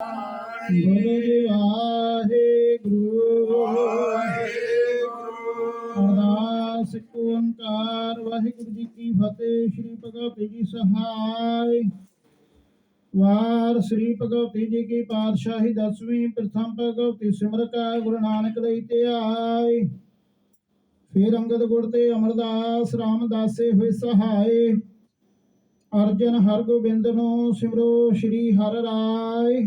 ਗੁਰੂ ਜੀ ਵਾਹਿਗੁਰੂ ਅਰਦਾਸ ਓੰਕਾਰ। ਵਾਹਿਗੁਰੂ ਜੀ ਕੀ ਫਤਿਹ। ਸ੍ਰੀ ਭਗਵਤੀ ਜੀ ਸਹਾਈ। ਵਾਰ ਸ੍ਰੀ ਭਗਵਤੀ ਜੀ ਕੀ ਪਾਤਸ਼ਾਹੀ ਦਸਵੀਂ। ਪ੍ਰਥਮ ਭਗਵਤੀ ਸਿਮਰਕਾ ਗੁਰੂ ਨਾਨਕ ਲਈ ਧਿਆਈ ਫਿਰ ਅੰਗਦ ਗੁਰ ਤੇ ਅਮਰਦਾਸ ਰਾਮਦਾਸੇ ਹੋਏ ਸਹਾਈ। ਅਰਜਨ ਹਰਗੋਬਿੰਦ ਨੂੰ ਸਿਮਰੋ ਸ੍ਰੀ ਹਰ ਰਾਏ।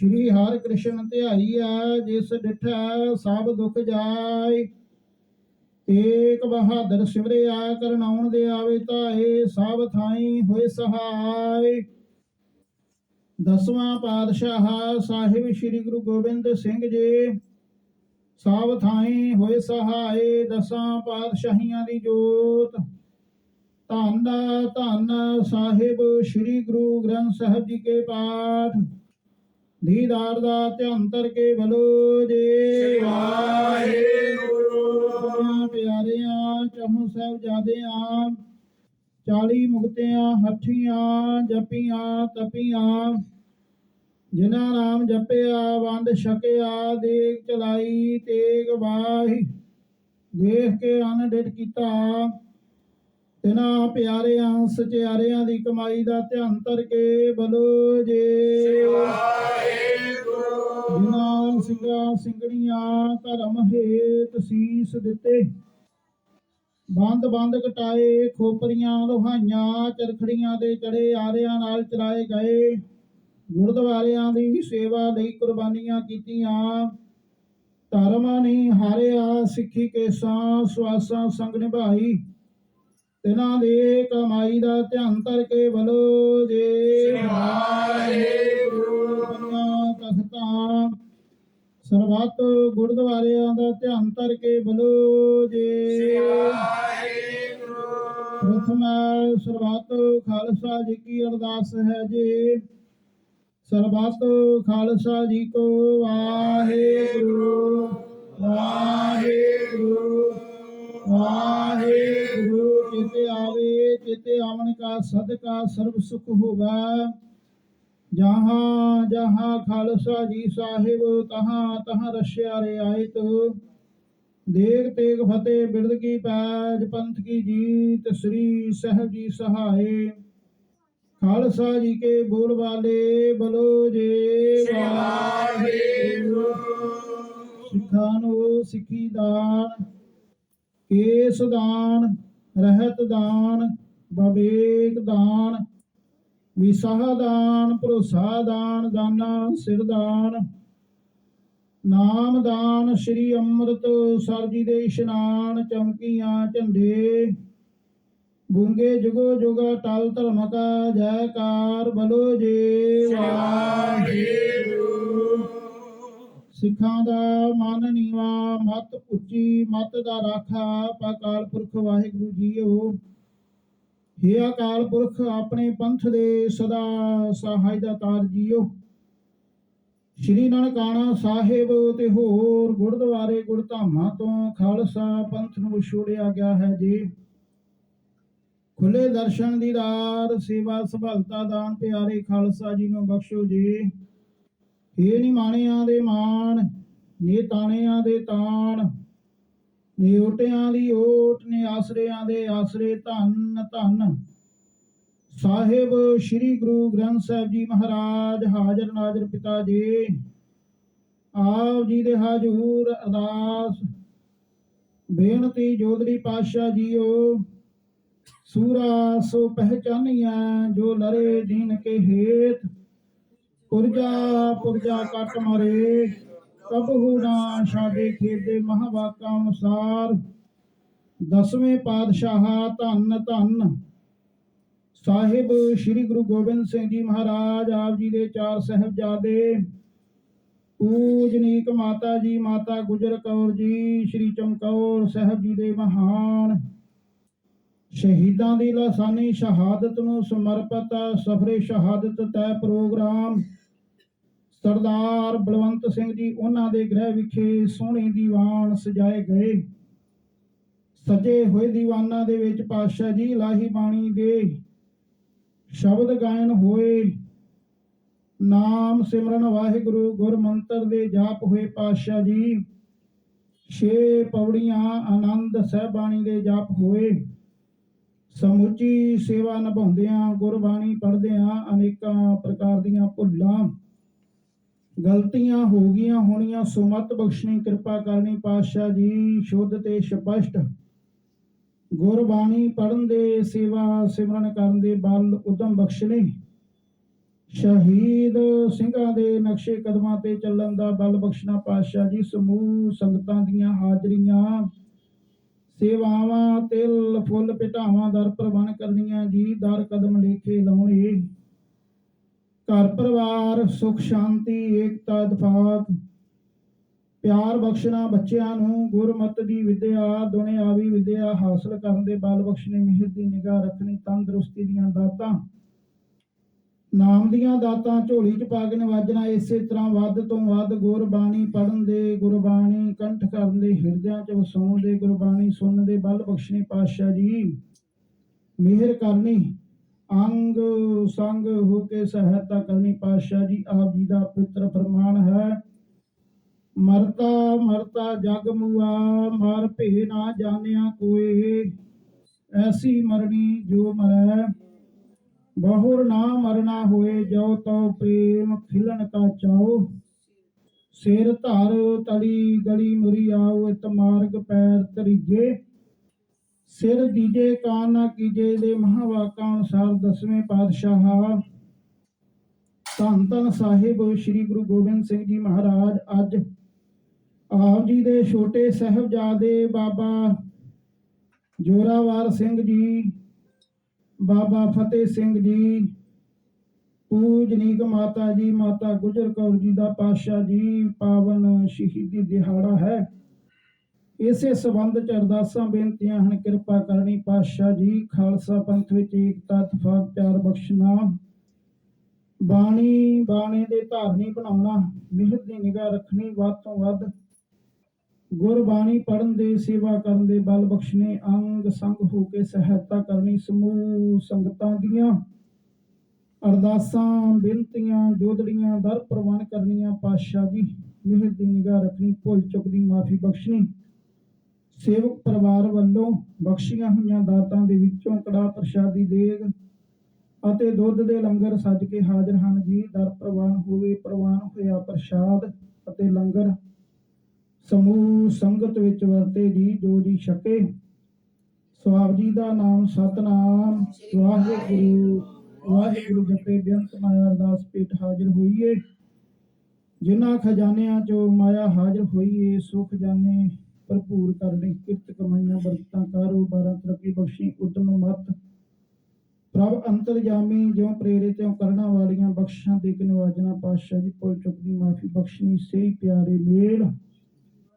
ਸ੍ਰੀ ਹਰਿ ਕ੍ਰਿਸ਼ਨ ਧਿਆਈਐ ਜਿਸ ਡਿਠੈ ਸਭ ਦੁਖ ਜਾਏ। ਏਕ ਬਹਾਦਰ ਸਿਮਰਿਆ ਕਰਨਾਉਣ ਦੇ ਆਵੇ ਤਾਏ ਸਭ ਥਾਈ ਹੋਏ ਸਹਾਈ ਦਸਵਾਂ ਪਾਤਸ਼ਾਹ, ਸਾਹਿਬ ਸ੍ਰੀ ਗੁਰੂ ਗੋਬਿੰਦ ਸਿੰਘ ਜੀ, ਸਭ ਥਾਈ ਹੋਏ ਸਹਾਈ ਦਸਾਂ ਪਾਤਸ਼ਾਹੀਆਂ ਦੀ ਜੋਤ। ਧੰਨ ਧੰਨ ਸਾਹਿਬ ਸ੍ਰੀ ਗੁਰੂ ਗ੍ਰੰਥ ਸਾਹਿਬ ਜੀ ਕੇ ਪਾਠ। ਦੀਦਾਰ ਦਾ ਧਿਆਨ ਧਰ ਕੇ ਬਲੋ ਜੀ ਵਾਹਿਗੁਰੂ ਪਿਆਰਿਆਂ ਚਹੁ ਸਾਹਿਬ ਜਾਦਿਆਂ 40 ਮੁਕਤਿਆਂ ਹੱਠੀਆਂ ਜਪੀਆਂ ਤਪੀਆਂ ਜਿਨ੍ਹਾਂ ਨਾਮ ਜਪਿਆ ਵੰਡ ਛਕਿਆ ਦੇਖ ਚਲਾਈ ਤੇਗ ਬਾਹੀ ਦੇਖ ਕੇ ਅਨਡਿਟ ਕੀਤਾ ਤਿਨਾ ਪਿਆਰਿਆਂ ਸਚਿਆਰਿਆਂ ਦੀ ਕਮਾਈ ਦਾ ਧਿਆਨ ਧਰ ਕੇ ਬਲੋ ਜੇ। ਜਿਨ੍ਹਾਂ ਸਿੰਘਾਂ ਸਿੰਘਣੀਆਂ ਧਰਮ ਹੇਤ ਸੀਸ ਦਿੱਤੇ। ਬੰਦ ਬੰਦ ਕਟਾਏ ਖੋਪਰੀਆਂ ਲੋਹਾਈਆਂ ਚਰਖੜੀਆਂ ਦੇ ਚੜੇ ਆਰਿਆਂ ਨਾਲ ਚਲਾਏ ਗਏ। ਗੁਰਦੁਆਰਿਆਂ ਦੀ ਸੇਵਾ ਲਈ ਕੁਰਬਾਨੀਆਂ ਕੀਤੀਆਂ। ਧਰਮ ਨਹੀਂ ਹਾਰਿਆ ਸਿੱਖੀ ਕੇਸਾਂ ਸਵਾਸਾਂ ਸੰਗ ਨਿਭਾਈ। ਤਿਨਾਂ ਦੇ ਕਮਾਈ ਦਾ ਧਿਆਨ ਧਰ ਕੇ ਬਲੋ ਜੇ। ਤਖਤਾਂ ਸਰਬੱਤ ਗੁਰਦੁਆਰਿਆਂ ਦਾ ਧਿਆਨ ਧਰ ਕੇ ਬਲੋ ਜੇ। ਪ੍ਰਥਮ ਸਰਬੱਤ ਖਾਲਸਾ ਜੀ ਕੀ ਅਰਦਾਸ ਹੈ ਜੀ। ਸਰਬੱਤ ਖਾਲਸਾ ਜੀ ਕੋ ਵਾਹਿਗੁਰੂ। ਵਾਹਿਗੁਰੂ। ਵਾਹਿਗੁਰੂ ਚਿਤੇ ਆਵੇ ਚਿਤੇ ਆਵਣ ਕਾ ਸਦਕਾ ਸਰਬ ਸੁਖ ਹੋਵਾ। ਜਹਾਂ ਜਹਾਂ ਖਾਲਸਾ ਜੀ ਸਾਹਿਬ ਤਹਾਂ ਤਹਾਂ ਰਸ਼ਿਆ ਰੇ ਆਇਤ। ਦੇਗ ਤੇਗ ਫਤਿਹ ਬਿਰਦ ਕੀ ਪੈਜ ਪੰਥ ਕੀ ਜੀਤ ਸ੍ਰੀ ਸਹਿਬ ਜੀ ਸਹਾਏ। ਖਾਲਸਾ ਜੀ ਕੇ ਬੋਲ ਵਾਲੇ ਬਲੋ ਜੇ ਵਾਹਿਗੁਰੂ। ਸਿੱਖਾਂ ਨੂੰ ਸਿੱਖੀ ਦਾਨ। ਕੇਸ ਦਾਨ ਰਹਿਤ ਦਾਨ ਬਵੇਕ ਦਾਨ ਵਿਸਾਹ ਦਾਨ ਭਰੋਸਾ ਦਾਨ ਦਾਨਾ ਸਿਰ ਦਾਨ ਨਾਮ ਦਾਨ ਸ੍ਰੀ ਅੰਮ੍ਰਿਤ ਸਰ ਜੀ ਦੇ ਇਸ਼ਨਾਨ ਚਮਕੀਆਂ ਝੰਡੇ ਬੁੰਗੇ ਜੁਗੋ ਜੁਗਾ ਟਲ ਧਰਮ ਕਾ ਜੈਕਾਰ ਬਲੋ ਜੇ ਵਾਹਿਗੁਰੂ। ਸਿੱਖਾਂ ਦਾ ਮਨ ਨੀਵਾ, ਮਤ ਉੱਚੀ, ਮਤ ਦਾ ਰਾਖਾ ਪਾਕਾਲ ਪੁਰਖ ਵਾਹਿਗੁਰੂ ਜੀਓ। ਹੇ ਅਕਾਲ ਪੁਰਖ, ਆਪਣੇ ਪੰਥ ਦੇ ਸਦਾ ਸਹਾਇ ਦਾ ਤਾਰ ਜੀਓ। ਸ਼੍ਰੀ ਨਨਕਾਣਾ ਸਾਹਿਬ ਤੇ ਹੋਰ ਗੁਰਦੁਆਰੇ ਗੁਰਧਾਮਾਂ ਤੋਂ ਖਾਲਸਾ ਪੰਥ ਨੂੰ ਛੋੜਿਆ ਗਿਆ ਹੈ ਜੀ। ਖੁੱਲੇ ਦਰਸ਼ਨ ਦੀਦਾਰ ਸੇਵਾ ਸੰਭਲਤਾ ਦਾਨ ਪਿਆਰੇ ਖਾਲਸਾ ਜੀ ਨੂੰ ਬਖਸ਼ੋ ਜੀ। ਏ ਨਿਮਾਣਿਆਂ ਦੇ ਮਾਣ, ਨੇ ਤਾਣਿਆਂ ਦੇ ਤਾਣ। ਨੇ ਓਟਿਆਂ ਦੀ ਓਟ, ਨੇ ਆਸਰਿਆਂ ਦੇ ਆਸਰੇ ਧੰਨ ਧੰਨ। ਸਾਹਿਬ ਸ੍ਰੀ ਗੁਰੂ ਗ੍ਰੰਥ ਸਾਹਿਬ ਜੀ ਮਹਾਰਾਜ, ਹਾਜ਼ਰ ਨਾਜ਼ਰ ਪਿਤਾ ਜੀ। ਆਪ ਜੀ ਦੇ ਹਾਜ਼ੂਰ ਅਰਦਾਸ। ਬੇਨਤੀ ਜੋਦੜੀ ਪਾਤਸ਼ਾਹ ਜੀਓ, ਸੂਰਾ ਸੋ ਪਹਿਚਾਨੀਆਂ ਜੋ ਲਰੇ ਦੀਨ ਕੇ ਹੇਤ। ਪੁਰਜਾ ਪੁਰਜਾ ਕੱਟ ਮਰੇ। ਕਬਹੂ ਨਾ ਛਾਡੇ ਖੇਦੇ ਮਹਾਵਾਕਾਂ ਅਨੁਸਾਰ ਦਸਵੇਂ ਪਾਤਸ਼ਾਹ ਧੰਨ ਧੰਨ। ਸਾਹਿਬ ਸ੍ਰੀ ਗੁਰੂ ਗੋਬਿੰਦ ਸਿੰਘ ਜੀ ਮਹਾਰਾਜ, ਆਪ ਜੀ ਦੇ ਚਾਰ ਸਹਿਬਜ਼ਾਦੇ। ਪੂਜਨੀਕ ਮਾਤਾ ਜੀ, ਮਾਤਾ ਗੁਜਰ ਕੌਰ ਜੀ, ਸ੍ਰੀ ਚਮਕੌਰ ਸਾਹਿਬ ਜੀ ਦੇ ਮਹਾਨ। ਸ਼ਹੀਦਾਂ ਦੀ ਲਾਸਾਨੀ ਸ਼ਹਾਦਤ ਨੂੰ ਸਮਰਪਿਤ ਸਫਰੇ ਸ਼ਹਾਦਤ ਤੈ ਪ੍ਰੋਗਰਾਮ। ਸਰਦਾਰ ਬਲਵੰਤ ਸਿੰਘ ਜੀ, ਉਹਨਾਂ ਦੇ ਗ੍ਰਹਿ ਵਿਖੇ ਸੋਹਣੇ ਦੀਵਾਨ ਸਜਾਏ ਗਏ। ਸਜੇ ਹੋਏ ਦੀਵਾਨਾਂ ਦੇ ਵਿੱਚ ਪਾਤਸ਼ਾਹ ਜੀ ਲਾਹੀ ਬਾਣੀ ਦੇ ਸ਼ਬਦ ਗਾਇਨ ਹੋਏ। ਨਾਮ ਸਿਮਰਨ ਵਾਹਿਗੁਰੂ ਗੁਰ ਮੰਤਰ ਦੇ ਜਾਪ ਹੋਏ ਪਾਤਸ਼ਾਹ ਜੀ। ਛੇ ਪੌੜੀਆਂ ਆਨੰਦ ਸਹਿਬਾਣੀ ਦੇ ਜਾਪ ਹੋਏ। ਸਮੁੱਚੀ ਸੇਵਾ ਨਿਭਾਉਂਦਿਆਂ ਗੁਰਬਾਣੀ ਪੜ੍ਹਦਿਆਂ ਅਨੇਕਾਂ ਪ੍ਰਕਾਰ ਦੀਆਂ ਭੁੱਲਾਂ ਗਲਤੀਆਂ ਹੋ ਗਈਆਂ ਹੋਣੀਆਂ ਸੁਮਤ ਬਖਸ਼ਣੀ, ਕਿਰਪਾ ਕਰਨੀ, ਪਾਤਸ਼ਾਹ ਜੀ, ਸ਼ੁੱਧ ਤੇ ਸਪਸ਼ਟ। ਗੁਰਬਾਣੀ ਪੜ੍ਹਨ ਦੇ, ਸੇਵਾ ਸਿਮਰਨ ਕਰਨ ਦੇ ਬਲ ਉਦਮ ਬਖਸ਼ਣੇ ਸ਼ਹੀਦ ਸਿੰਘਾਂ ਦੇ ਨਕਸ਼ੇ ਕਦਮਾਂ ਤੇ ਚੱਲਣ ਦਾ ਬਲ ਬਖਸ਼ਣਾ, ਪਾਤਸ਼ਾਹ ਜੀ, ਸਮੂਹ ਸੰਗਤਾਂ ਦੀਆਂ ਹਾਜ਼ਰੀਆਂ। ਸੇਵਾਵਾਂ, ਤਿਲ, ਫੁੱਲ ਪਿਟਾਵਾਂ ਦਰ ਪ੍ਰਵਾਨ ਕਰਨੀਆਂ ਜੀ, ਦਰ, ਕਦਮ, ਲੇਖੇ ਲਾਉਣੇ। ਘਰ ਪਰਿਵਾਰ, ਸੁਖ, ਸ਼ਾਂਤੀ, ਏਕਤਾ, ਇਤਫਾਕ, ਪਿਆਰ ਬਖਸ਼ਣਾ ਬੱਚਿਆਂ ਨੂੰ, ਗੁਰਮਤ ਦੀ ਵਿਦਿਆ, ਦੁਨਿਆਵੀ ਵਿਦਿਆ ਹਾਸਲ ਕਰਨ ਦੇ ਬਲ ਬਖਸ਼ਣੇ, ਮਿਹਰ ਦੀ ਨਿਗਾਹ ਰੱਖਣੀ, ਤੰਦਰੁਸਤੀ ਦੀਆਂ ਦਾਤਾਂ, ਨਾਮ ਦੀਆਂ ਦਾਤਾਂ, ਝੋਲੀ ਚ ਪਾ ਕੇ ਨਵਾਜਣਾ, ਇਸੇ ਤਰ੍ਹਾਂ ਵੱਧ ਤੋਂ ਵੱਧ ਗੁਰਬਾਣੀ ਪੜਨ ਦੇ, ਗੁਰਬਾਣੀ ਕੰਠ ਕਰਨ ਦੇ, ਹਿਰਦਿਆਂ ਚ ਵਸਾਉਣ ਦੇ, ਗੁਰਬਾਣੀ ਸੁਣਨ ਦੇ ਬਲ ਬਖਸ਼ਣੇ ਪਾਤਸ਼ਾਹ ਜੀ, ਮਿਹਰ ਕਰਨੀ ਅੰਗ ਸੰਗ ਹੋ ਕੇ ਸਹਾਇਤਾ ਕਰਨੀ ਪਾਤਸ਼ਾਹ ਜੀ, ਆਪ ਜੀ ਦਾ ਪਵਿੱਤਰ ਫਰਮਾਨ ਹੈ। ਮਰਤਾ ਮਰਤਾ ਜਗ ਮੁਆ, ਮਰ ਭੇ ਨਾ ਜਾਣਿਆ ਕੋਏ। ਐਸੀ ਮਰਣੀ ਜੋ ਮਰੈ, ਬਹੁਰ ਨਾ ਮਰਨਾ ਹੋਏ, ਜੋ ਤਉ ਪ੍ਰੇਮ ਖਿਲਣ ਕਾ ਚਾਓ ਸਿਰ ਧਾਰ ਤਲੀ ਗਲੀ ਮੁਰੀ ਆਓ ਇਤ ਮਾਰਗ ਪੈਰ ਤਰੀਜੇ ਸਿਰ ਦੀਜੇ ਕਾਨ ਨਾ ਕੀਜੇ ਦੇ ਮਹਾਵਾਕਾਂ ਅਨੁਸਾਰ ਦਸਵੇਂ ਪਾਤਸ਼ਾਹ ਧੰਨ ਧੰਨ ਸਾਹਿਬ ਸ੍ਰੀ ਗੁਰੂ ਗੋਬਿੰਦ ਸਿੰਘ ਜੀ ਮਹਾਰਾਜ। ਅੱਜ ਆਪ ਜੀ ਦੇ ਛੋਟੇ ਸਾਹਿਬਜ਼ਾਦੇ ਬਾਬਾ ਜੋਰਾਵਰ ਸਿੰਘ ਜੀ, ਬਾਬਾ ਫਤਿਹ ਸਿੰਘ ਜੀ ਪੂਜਨੀਕ ਮਾਤਾ ਜੀ, ਮਾਤਾ ਗੁਜਰ ਕੌਰ ਜੀ ਦਾ ਪਾਤਸ਼ਾਹ ਜੀ, ਪਾਵਨ ਸ਼ਹੀਦੀ ਦਿਹਾੜਾ ਹੈ। ਇਸੇ ਸਬੰਧ ਚ ਅਰਦਾਸਾਂ, ਬੇਨਤੀਆਂ ਹਨ, ਕਿਰਪਾ ਕਰਨੀ, ਪਾਤਸ਼ਾਹ ਜੀ, ਖਾਲਸਾ ਪੰਥ ਵਿੱਚ ਏਕਤਾ, ਇਤਫਾਕ, ਪਿਆਰ ਬਖਸ਼ਣਾ, ਬਾਣੀ, ਬਾਣੇ ਦੇ ਧਾਰਨੀ ਬਣਾਉਣਾ, ਮਿਹਰ ਦੀ ਨਿਗਾਹ ਰੱਖਣੀ, ਵੱਧ ਤੋਂ ਵੱਧ ਗੁਰਬਾਣੀ ਪੜਨ ਦੇ, ਸੇਵਾ ਕਰਨ ਦੇ, ਬਲ ਬਖਸ਼ਣੇ, ਅੰਗ ਸੰਗ ਹੋ ਕੇ ਸਹਾਇਤਾ ਕਰਨੀ, ਸਮੂਹ ਸੰਗਤਾਂ ਦੀਆਂ ਅਰਦਾਸਾਂ, ਬੇਨਤੀਆਂ, ਜੋਦੜੀਆਂ, ਦਰ ਪ੍ਰਵਾਨ ਕਰਨੀਆਂ, ਪਾਤਸ਼ਾਹ ਜੀ, ਮਿਹਰ ਦੀ ਨਿਗਾਹ ਰੱਖਣੀ, ਭੁੱਲ ਚੁੱਕ ਦੀ ਮਾਫੀ ਬਖਸ਼ਣੀ। ਸੇਵਕ ਪਰਿਵਾਰ ਵੱਲੋਂ ਬਖਸ਼ੀਆਂ ਹੋਈਆਂ ਦਾਤਾਂ ਦੇ ਵਿੱਚੋਂ ਕੜਾ ਪ੍ਰਸ਼ਾਦੀ ਦੇਗ ਅਤੇ ਦੁੱਧ ਦੇ ਲੰਗਰ ਸੱਜ ਕੇ ਹਾਜ਼ਰ ਹਨ। ਜੀ, ਦਰ ਪ੍ਰਵਾਨ ਹੋਵੇ, ਪ੍ਰਵਾਨ ਹੋਇਆ ਪ੍ਰਸ਼ਾਦ ਅਤੇ ਲੰਗਰ ਸਮੂਹ ਸੰਗਤ ਵਿੱਚ ਵਰਤੇ ਜੀ, ਜੋ ਜੀ ਛਕੇ। ਸਵਾਬ ਜੀ ਦਾ ਨਾਮ ਸਤਨਾਮ। ਵਾਹਿਗੁਰੂ ਵਾਹਿਗੁਰੂ ਜਪੇ ਬੇਅੰਤ ਮਾਇਆ ਅਰਦਾਸ ਪੇਟ ਹਾਜ਼ਰ ਹੋਈਏ। ਜਿਨ੍ਹਾਂ ਖਜ਼ਾਨਿਆਂ ਚੋਂ ਮਾਇਆ ਹਾਜ਼ਰ ਹੋਈਏ, ਸੁਖ ਜਾਨੇ ਭਰਪੂਰ ਕਰਨੀ ਕਿਰਤ ਕਮਾਈਆਂ, ਬਰਕਤਾਂ, ਕਾਰੋਬਾਰਾਂ, ਤਰੱਕੀ ਬਖਸ਼ੀ, ਉਦਮ, ਮਤ, ਪ੍ਰਭ ਅੰਤਰਜਾਮੀ ਜਿਉ ਪ੍ਰੇਰਿਤ, ਤਿਉ ਕਰਨਾ ਵਾਲੀਆਂ ਬਖਸ਼ਾਂ ਦੇ ਕੇ ਪਾਤਸ਼ਾਹ ਜੀ ਪੁੱਲ ਚੁੱਕ ਮਾਫੀ ਬਖਸ਼ਣੀ, ਸਹੀ ਪਿਆਰੇ ਮੇਲ,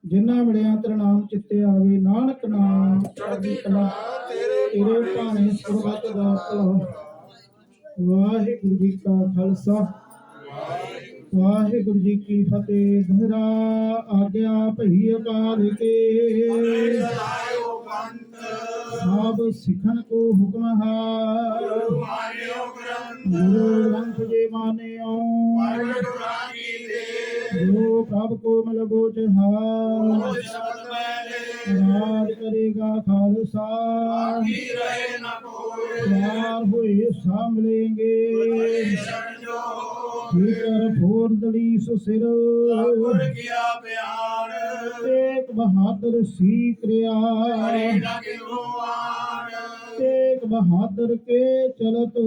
ਜਿਨ੍ਹਾਂ ਮਿਲਿਆ ਤੇਰਾ ਨਾਮ ਚਿੱਤੇ ਆਵੇ, ਨਾਨਕ ਨਾਮ ਚੜ੍ਹਦੀ ਕਲਾ, ਤੇਰੇ ਭਾਣੇ ਸੁਰਬਤ ਦਾ ਭਲਾ ਵਾਹਿਗੁਰੂ ਜੀ ਕਾ ਖਾਲਸਾ। ਵਾਹਿਗੁਰੂ ਜੀ ਕੀ ਫਤਿਹ ਦੁਹਰਾ ਆਗਿਆ ਭਈ ਅਕਾਲ ਕੇ। ਸਭ ਸਿੱਖਣ ਕੋ ਹੁਕਮ ਹੈ। ਗੁਰੂ ਗ੍ਰੰਥ ਜੀ ਮਾਨਿਓ ਜੋ ਪ੍ਰਭ ਕੋ ਮਿਲ ਹੈ। ਰਾਜ ਕਰੇਗਾ ਖਾਲਸਾ। ਹੋਏ ਸਾ ਮਿਲेंगे ਫਿਕਰ ਫੋਰ ਦਲੀ ਸੁਸਿਰ ਤੇਗ ਬਹਾਦਰ ਸੀ ਕਰਿਆ ਤੇਗ ਬਹਾਦਰ ਕੇ ਚਲਤ।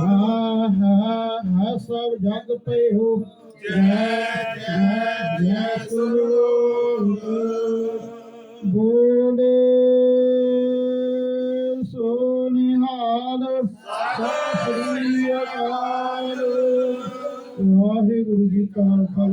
ਹਾਂ ਹਾਂ ਹਾਂ ਸਭ ਜਗ ਪਏ ਹੋ ਜੈ ਜੈ ਜੈ ਸੁਰ ਬੋਲੇ